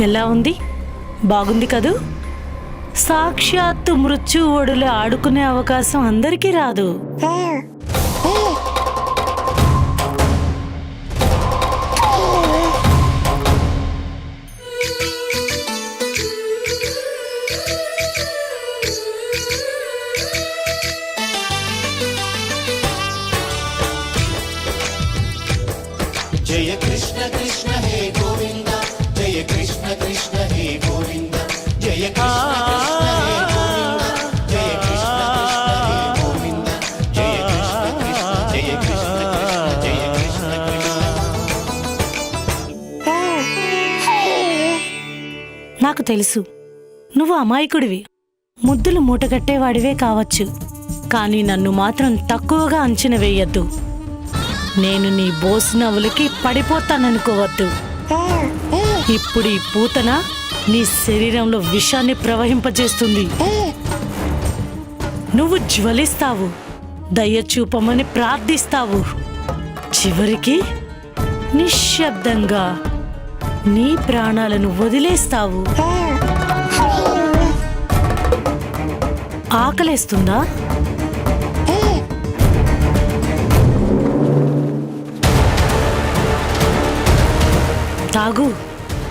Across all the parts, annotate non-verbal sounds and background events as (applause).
ఎలా ఉంది? బాగుంది కదూ? సాక్షాత్తు మృత్యు ఆడుకునే అవకాశం అందరికీ రాదు. తెలుసు. నువ్వు అమాయకుడివి. ముద్దులు మూటగట్టేవాడివే కావచ్చు. కానీ నన్ను మాత్రం తక్కువగా అంచనా వేయద్దు. నేను నీ బోసు నవ్వులకి పడిపోతాననుకోవద్దు. ఇప్పుడు ఈ పూతన నీ శరీరంలో విషాన్ని ప్రవహింపజేస్తుంది. నువ్వు జ్వలిస్తావు. దయ చూపమని ప్రార్థిస్తావు. చివరికి నిశ్శబ్దంగా నీ ప్రాణాలను వదిలేస్తావు. ఆకలేస్తుందా? తాగు.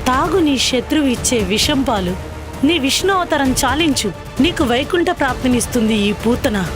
తాగు నీ శత్రువు ఇచ్చే విషం పాలు నీ విష్ణు అవతారం చాలించు. నీకు వైకుంఠ ప్రాప్తినిస్తుంది ఈ పూతన.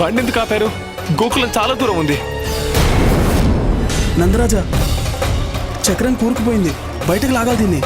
బండి ఎందుకు ఆపారు? గోకులం చాలా దూరం ఉంది. నందరాజా చక్రం కూరుకుపోయింది. బయటకు లాగాలి దీన్ని.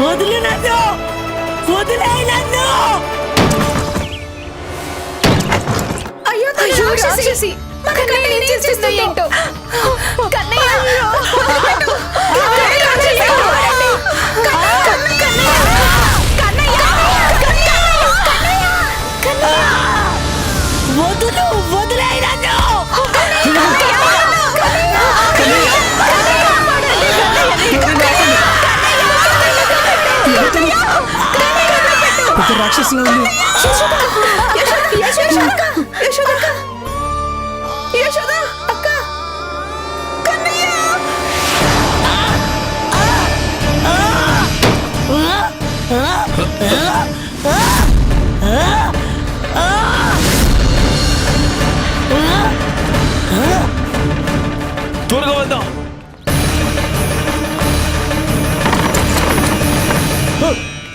వదిలే నన్ను వదిలే నన్ను అయ్యో అయ్యో రాక్షసి! మన కన్నయ్య ఏం వదులు వదిలే పెద్ద అక్క ఉంది త్వరగా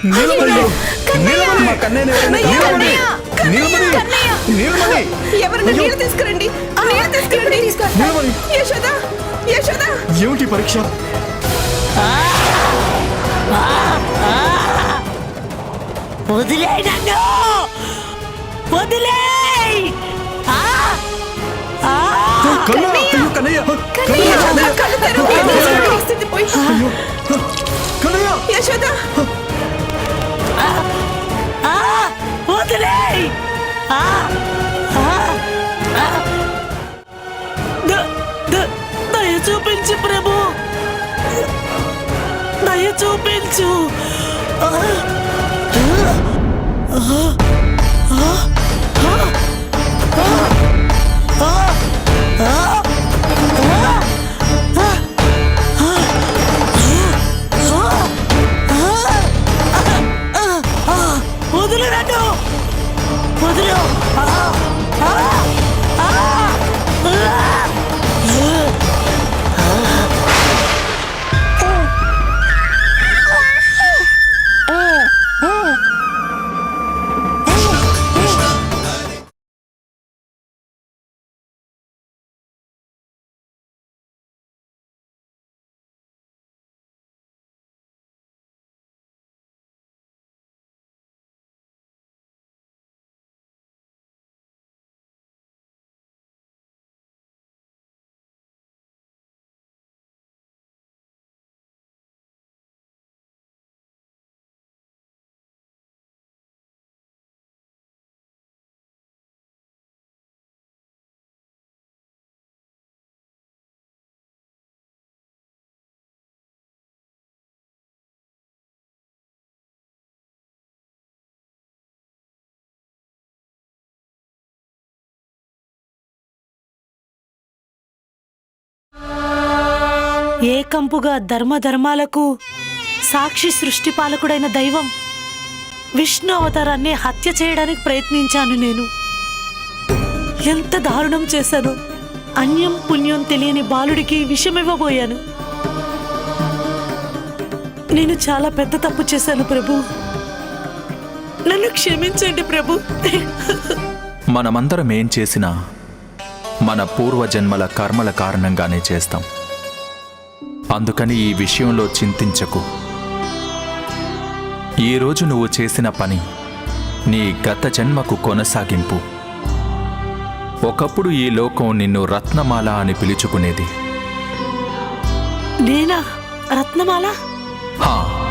నిలబడి నిలబడి మా కన్నయ్యని ఎవరైనా నిలబడి నిలబడి నిలబడి ఎవరిని నీళ్ళు తీసుకురండి నీళ్ళు తీసుకురండి నిలబడి యశోద యశోద ఏమిటి పరీక్ష నన్ను! కన్నయ్య యశోద! వదిలేయ్ దయ చూపించు ప్రభు. దయ చూపించు. ఆ! వదిలు ఆ! ఏకంపుగా ధర్మధర్మాలకు సాక్షి సృష్టిపాలకుడైన దైవం విష్ణు అవతారాన్ని హత్య చేయడానికి ప్రయత్నించాను నేను. ఎంత దారుణం చేశాను అన్యం పుణ్యం తెలియని బాలుడికి విషమివ్వబోయాను. నేను చాలా పెద్ద తప్పు చేశాను ప్రభు. నన్ను క్షమించండి ప్రభు. మనమందరం ఏం చేసినా మన పూర్వజన్మల కర్మల కారణంగానే చేస్తాం. అందుకని ఈ విషయంలో చింతించకు. ఈరోజు నువ్వు చేసిన పని నీ గత జన్మకు కొనసాగింపు. ఒకప్పుడు ఈ లోకం నిన్ను రత్నమాల అని పిలుచుకునేది. నేనా? రత్నమాల? హా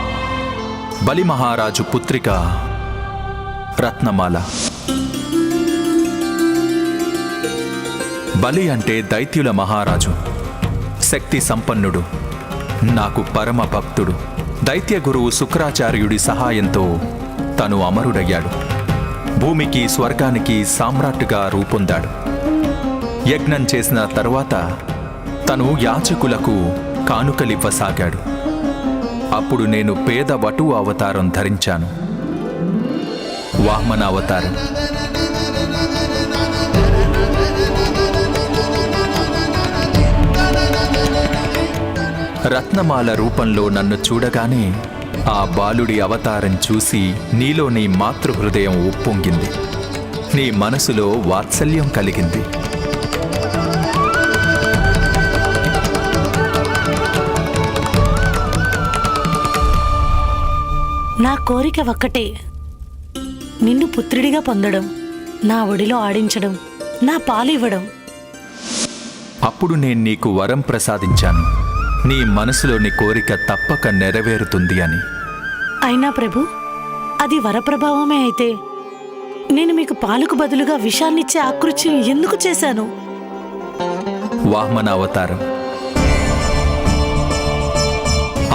బలి మహారాజు పుత్రిక రత్నమాల. బలి అంటే దైత్యుల మహారాజు శక్తి సంపన్నుడు. నాకు పరమ భక్తుడు. దైత్య గురువు శుక్రాచార్యుడి సహాయంతో తను అమరుడయ్యాడు. భూమికి స్వర్గానికి సామ్రాట్టుగా రూపొందాడు. యజ్ఞం చేసిన తరువాత తను యాచకులకు కానుకలివ్వసాగాడు. అప్పుడు నేను పేద వటు అవతారం ధరించాను. వామన రత్నమాల రూపంలో నన్ను చూడగానే ఆ బాలుడి అవతారం చూసి నీలో నీ మాతృహృదయం ఉప్పొంగింది. నీ మనసులో వాత్సల్యం కలిగింది. నా కోరిక ఒక్కటే. నిన్ను పుత్రుడిగా పొందడం నా ఒడిలో ఆడించడం నా పాలు ఇవ్వడం అప్పుడు నేను నీకు వరం ప్రసాదించాను. నీ మనసులోని కోరిక తప్పక నెరవేరుతుంది అని. అయినా ప్రభు అది వరప్రభావమే అయితే. నేను మీకు పాలకు బదులుగా విషాన్నిచ్చే ఆకృత్యం ఎందుకు చేశాను? వామన అవతారం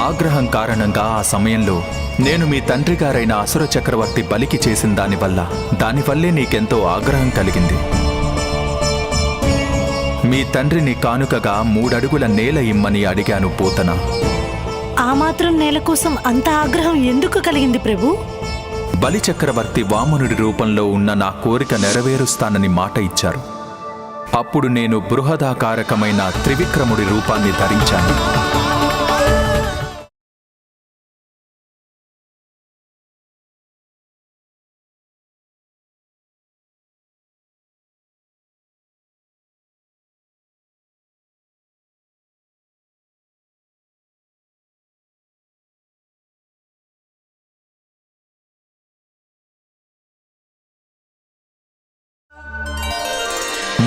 ఆగ్రహం కారణంగా ఆ సమయంలో నేను మీ తండ్రి గారైన అసుర చక్రవర్తి బలికి చేసిన దానివల్ల దానివల్లే నీకెంతో ఆగ్రహం కలిగింది. మీ తండ్రిని కానుకగా మూడడుగుల నేల ఇమ్మని అడిగాను పూతన. ఆ మాత్రం నేల కోసం అంత ఆగ్రహం ఎందుకు కలిగింది ప్రభు? బలి చక్రవర్తి వామనుడి రూపంలో ఉన్న నా కోరిక నెరవేరుస్తానని మాట ఇచ్చారు. అప్పుడు నేను బృహదాకారకమైన త్రివిక్రముడి రూపాన్ని ధరించాను.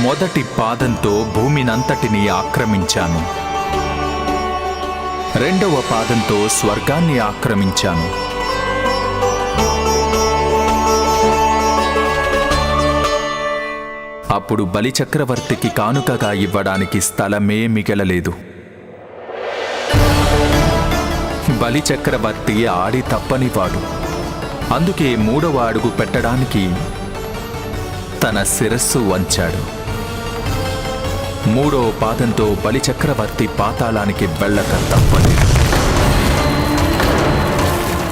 మొదటి పాదంతో భూమినంతటిని ఆక్రమించాను. రెండవ పాదంతో స్వర్గాన్ని ఆక్రమించాను. అప్పుడు బలిచక్రవర్తికి కానుకగా ఇవ్వడానికి స్థలమే మిగలలేదు. బలిచక్రవర్తి ఆడి తప్పనివాడు. అందుకే మూడవ అడుగు పెట్టడానికి తన శిరస్సు వంచాడు. మూడో పాదంతో బలిచక్రవర్తి పాతాళానికి వెళ్ళక తప్పదు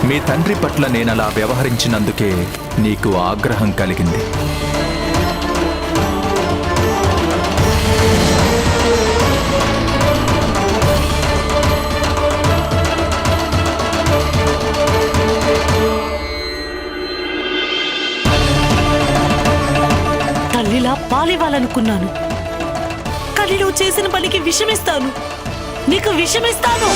మీ తండ్రి పట్ల నేనలా వ్యవహరించినందుకే నీకు ఆగ్రహం కలిగింది. తల్లిలా పాలివ్వాలనుకున్నాను. కానీ నువ్వు చేసిన పనికి విషమిస్తాను. నీకు విషమిస్తాను.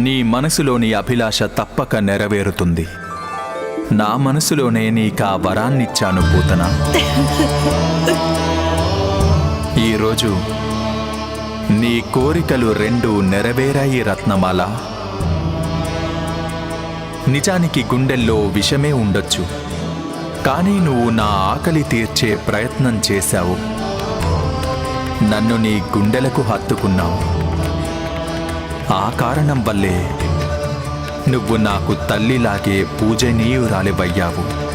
నీ మనసులోని అభిలాష తప్పక నెరవేరుతుంది. నా మనసులోనే నీకా వరాన్నిచ్చాను పూతన. ఈరోజు నీ కోరికలు రెండు నెరవేరాయి రత్నమాల. నిజానికి గుండెల్లో విషమే ఉండొచ్చు. కానీ నువ్వు నా ఆకలి తీర్చే ప్రయత్నం చేశావు. నన్ను నీ గుండెలకు హత్తుకున్నావు. ఆ కారణం వల్లే నువ్వు నాకు తల్లిలాగే పూజనీయురాలివయ్యావు.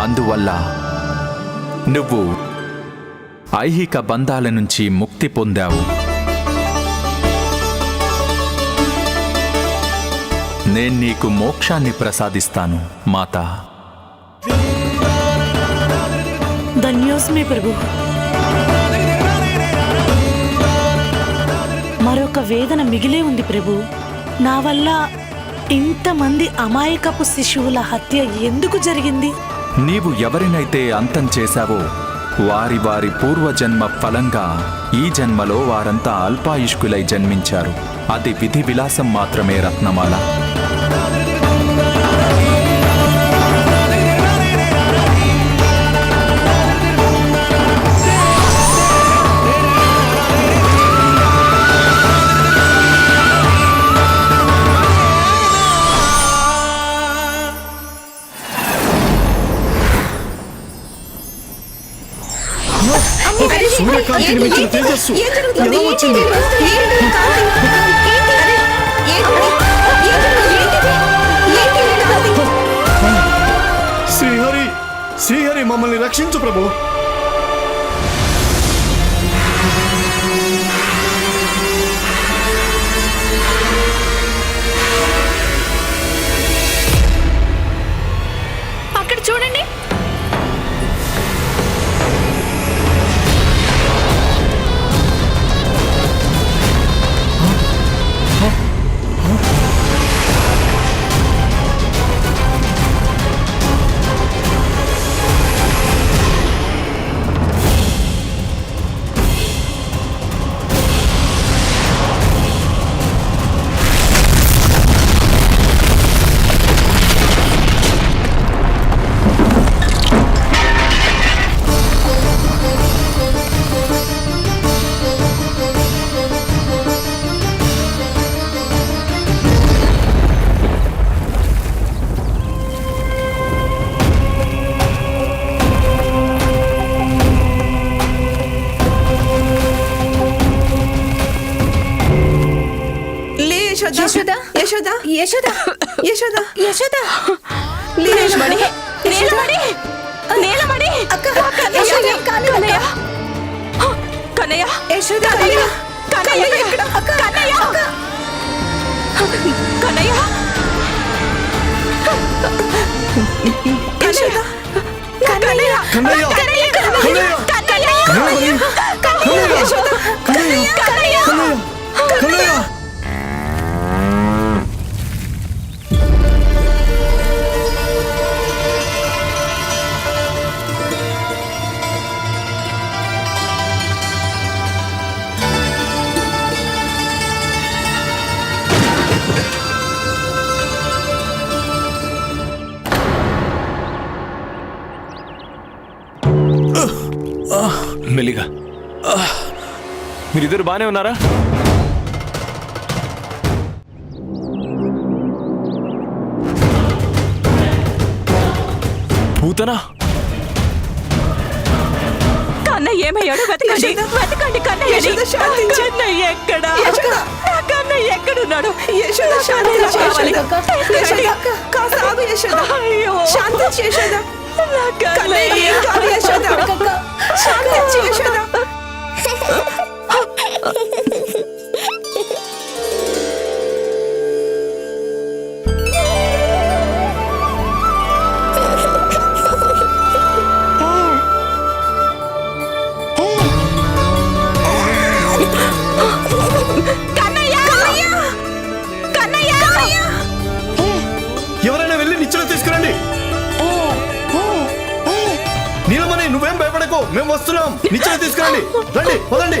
అందువల్ల నువ్వు ఐహిక బంధాల నుంచి ముక్తి పొందావు. నేను నీకు మోక్షాన్ని ప్రసాదిస్తాను మాతా. ధన్యోస్మి ప్రభు. మరొక వేదన మిగిలే ఉంది ప్రభు. నా వల్ల ఇంతమంది అమాయకపు శిశువుల హత్య ఎందుకు జరిగింది? నీవు ఎవరినైతే అంతం చేశావో వారి వారి పూర్వజన్మ ఫలంగా ఈ జన్మలో వారంతా అల్పాయుష్కులై జన్మించారు. అది విధి విలాసం మాత్రమే రత్నమాల. మించిన తేజస్సు? ఎలా వచ్చింది? శ్రీహరి శ్రీహరి మమ్మల్ని రక్షించు ప్రభు యశోద కన్నయ్య కన్నయ్య! కన్నయ్య కన్నయ్య! మీరిద్దరు బానే ఉన్నారా? పూతనా? కన్నయ్య ఏమయ్యాడు? వెతకండి. యశోద! వెతకండి కన్నయ్య ఎక్కడ! నా కన్నయ్య ఎక్కడున్నాడు? నా కన్నయ్య కావాలి. అయ్యో. నా కన్నయ్య శాంతించు యశోద. (laughs) కన్నయ్య ఎవరైనా వెళ్ళి నిచ్చెన తీసుకురండి. నీలమణి నువ్వేం భయపడకు. మేము వస్తున్నాం. నిచ్చెన తీసుకురండి. రండి పదండి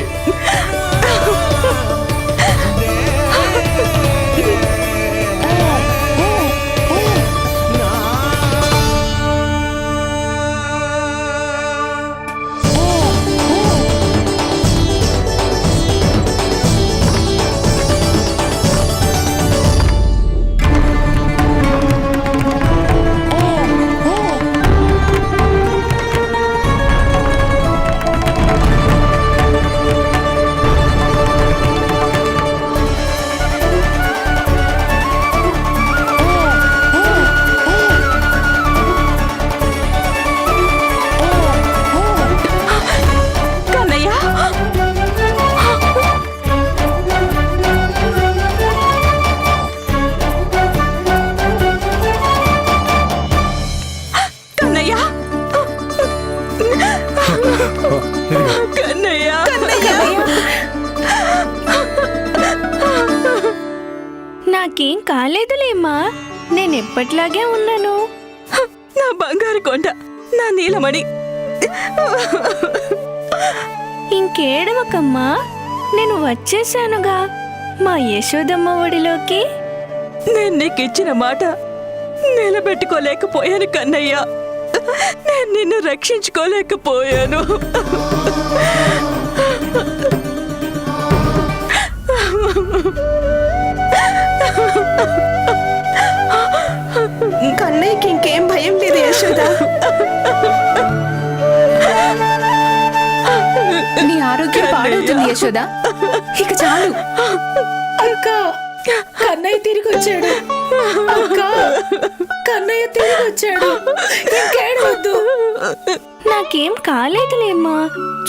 కన్నయ్య. నాకేం కాలేదులేమ్మా. నేను ఎప్పట్లాగే ఉన్నాను. నా బంగారు కొండ నా నీలమణి. ఇంకేడవకమ్మా. నేను వచ్చేసానుగా మా యశోదమ్మ ఒడిలోకి. నేను నీకు ఇచ్చిన మాట నిలబెట్టుకోలేకపోయాను కన్నయ్య. నేను నిన్ను రక్షించుకోలేకపోయాను. కన్నయ్యకి ఇంకేం భయం లేదు యశోద. నీ ఆరోగ్యం పాడవుతుంది యశోద. ఇక చాలు. అక్క. కన్నయ్య తిరిగి వచ్చాడు అక్క కన్నయ్య తిరిగి వచ్చాడు ఇంకేడవద్దు? నాకేం కాలేదులేమ్మా.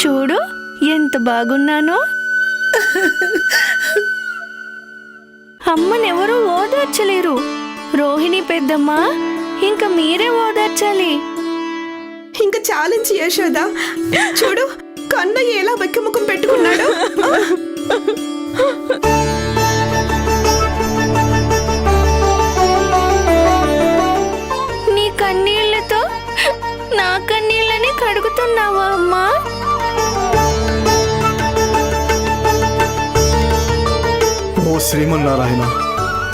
చూడు ఎంత బాగున్నానో. అమ్మనెవరూ ఓదార్చలేరు. రోహిణి పెద్దమ్మ ఇంకా మీరే ఓదార్చాలి. ఇంకా చాలించి యశోద చూడు కన్నయ్య ఎలా వెక్కముఖం పెట్టుకున్నాడు. శ్రీమన్నారాయణ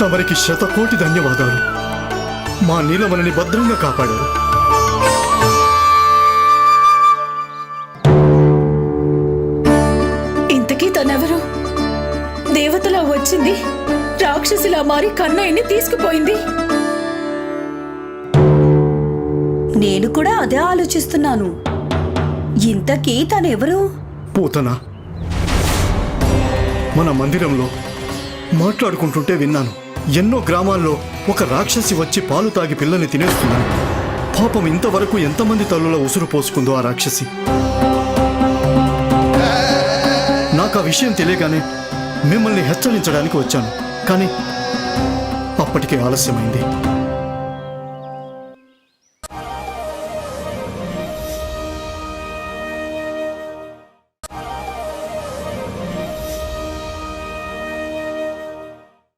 తమరికి శతకోటి ధన్యవాదాలు. మా నీలమణిని భద్రంగా కాపాడారు. ఇంతకీ తనెవరు? దేవతలా వచ్చింది రాక్షసిలా మారి కన్నయ్యని తీసుకుపోయింది. నేను కూడా అదే ఆలోచిస్తున్నాను. ఇంతకీ తనెవరు? పూతన? మన మందిరంలో మాట్లాడుకుంటుంటే విన్నాను. ఎన్నో గ్రామాల్లో ఒక రాక్షసి వచ్చి పాలు తాగి పిల్లని తినేస్తున్నాను పాపం ఇంతవరకు ఎంతమంది తల్లుల ఉసురు పోసుకుందో ఆ రాక్షసి. నాకు ఆ విషయం తెలియగానే మిమ్మల్ని హెచ్చరించడానికి వచ్చాను. కానీ అప్పటికే ఆలస్యమైంది.